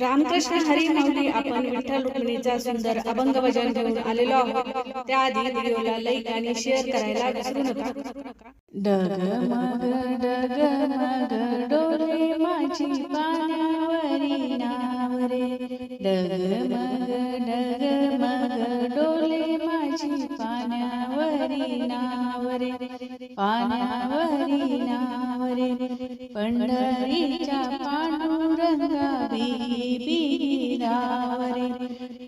रामकृष्ण हरी माऊली आपण विठ्ठल रुक्मिणीचा सुंदर अभंग भजन घेऊन आलेलो आहोत त्याआधी व्हिडिओला लाईक आणि शेअर करायला विसरू नका डगमग डगमग डोले माझी पाण्यावरी नावरे डगमग डगमग डोले माझी पाण्यावरी नावरे पाण्यावरी नावरे पंढरीच्या पांडुरंगा बिगी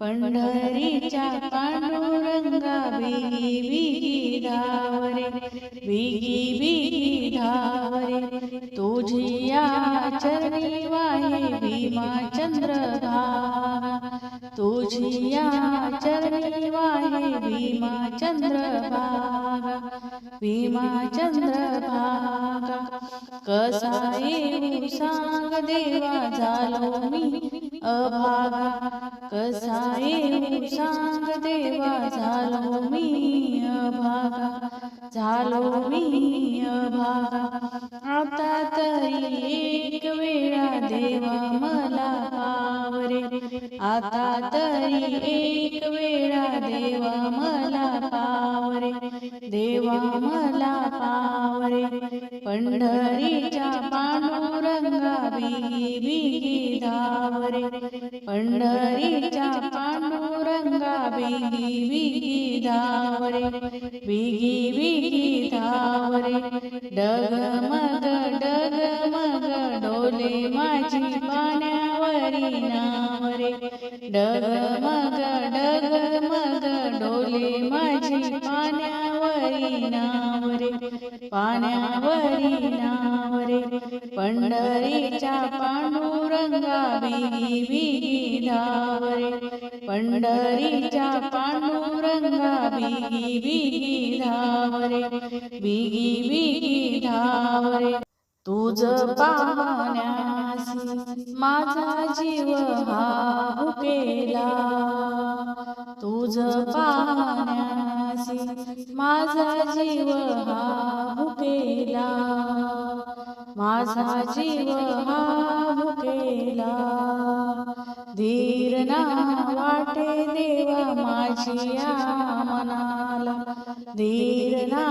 पंढरीच्या पांडुरंगा बिगी धावरे बिगी बिगी धावरे तुझी या चरणी वाहे भीमा चंद्र तुझी तुझिया चरणी वाहे भीमाचंद्र भागा भीमाचंद्र भागा कसा येऊ सांग देवा झालो मी अभागा. कसा येऊ सांग देवा झालो मी अभागा. झालो मी अभागा. आता तरी एक वेळा देवा आता तरी एक वेळा देवा मला पावरे देवा मला पावरे पंढरीच्या पांडुरंगा बिगी बिगी धावरे पंढरीच्या पांडुरंगा बिगी बिगी धावरे बिगी बिगी धावरे डगमग पाण्यावरी नावरे पाण्यावरी नावरे. पंढरीच्या पांडुरंगा बिगी बिगी धावरे पंढरीच्या पांडुरंगा बिगी बिगी धावरे बिगी बिगी धावरे तुझ पाहण्यासी माझा जीव हा केला तुझ पाहण्यासी माझा जीव हा हुकेला. माझा जीव हा हुकेला. धीर ना वाटे देवा माझी मनाला धीर ना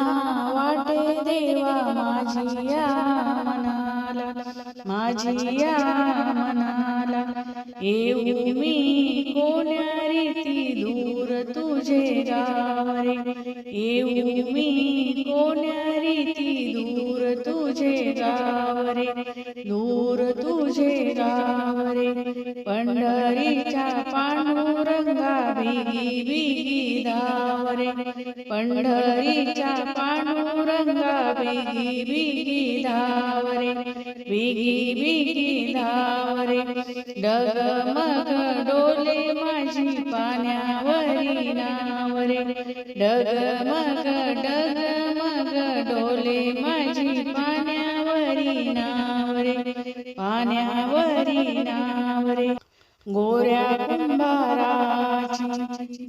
वाटे देवा माझी मनाला माझी या मनाला येऊ मी कोण्या रीती दूर तुझे गावरे. येऊ मी कोण्या रीती दूर तुझे गावरे? दूर तुझे गावरे बिगी धावरे पंढरीच्या पांडुरंगा बिगी बिगी धावरे बिगी बिगी धावरे डगमग डोले माझी पाण्यावरी नावरे डगमग डगमग डोले माझी पाण्यावरी नावरे पाण्यावरी नावरे गोऱ्या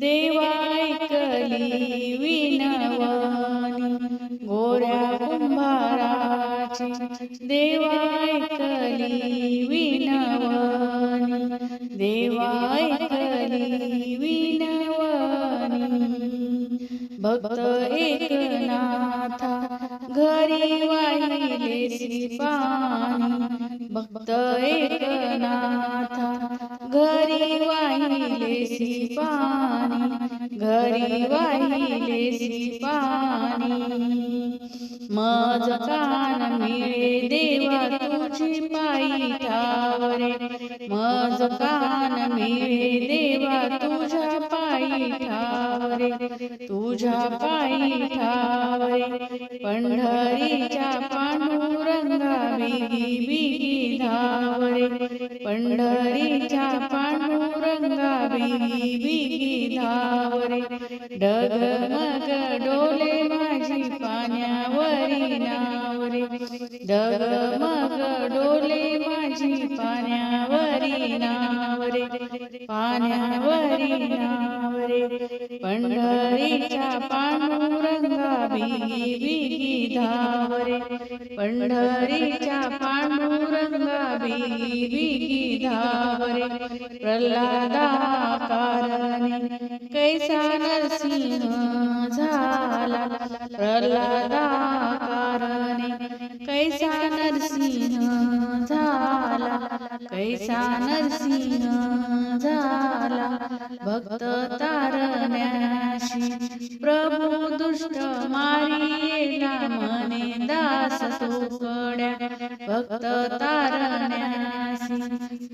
देवायकली विनवानी गोऱ्या कुंभाराची देवायकली विनवानी देवायकली विनवानी भक्त एक भक्त एकनाथा घरी वाहिले पाणी भक्त एकनाथा घरी वाहिले पाणी घरी वाहिले पाणी मज कान मिळे देवा तुझी पायी ठावरे. मज कान मिळे देवा तुझ्या पायी ठावरे. तुझ्या पायी ठावरे. पंढरीच्या पांडुरंगा बिगी बिगी धावरे. पंढरीच्या पांडुरंगा बिगी बिगी धावरे. डगमग डोले माझी पाण्यावरी नावरे डगमग डोले माझी पाण्यावरी नावरे पाण्यावरी नावरे पंढरीच्या पंढरीच्या पांडुरंगा बिगी बिगी धावरे पंढरीच्या पांडुरंगा बिगी बिगी धावरे प्रल्हादा कारणे कैसा नरसिंह झाला प्रल्हादा कारणे कैसा नरसिंह झाला कैसा नरसिंह झाला भक्त तारण्याशी प्रभू दुष्ट मारियेला मने दास तोकड्या भक्त तारण्यासी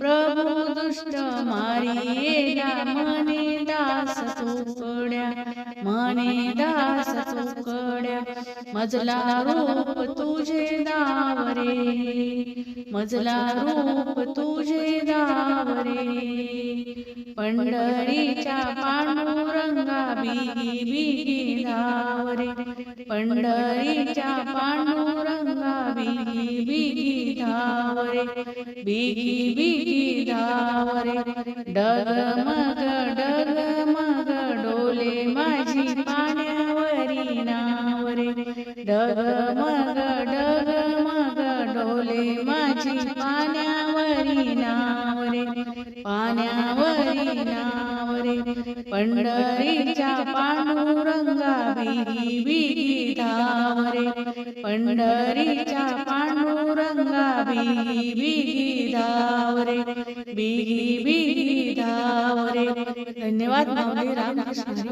प्रभु दुष्ट मारियेला मने दास तोकड्या मने दास तोकड्या मजला रूप तुझे दावरे मजला रूप तुझे दावरे पंढरीच्या पांडुरंगा बिगी बिगी धावरे पंढरीच्या पांडुरंगा बिगी बिगी धावरे बिगी बिगी धावरे डगमग डगमग डोले माझी पाण्यावरी नावरे डगमग डगमग माझी पाण्यावरी नावरे पाण्यावरी नावरे पंढरीच्या पांडुरंगा बिगी बिगी धावरे पंढरीच्या पांडुरंगा बिगी बिगी धावरे बिगी बिगी धावरे धन्यवाद माऊली रामकृष्ण.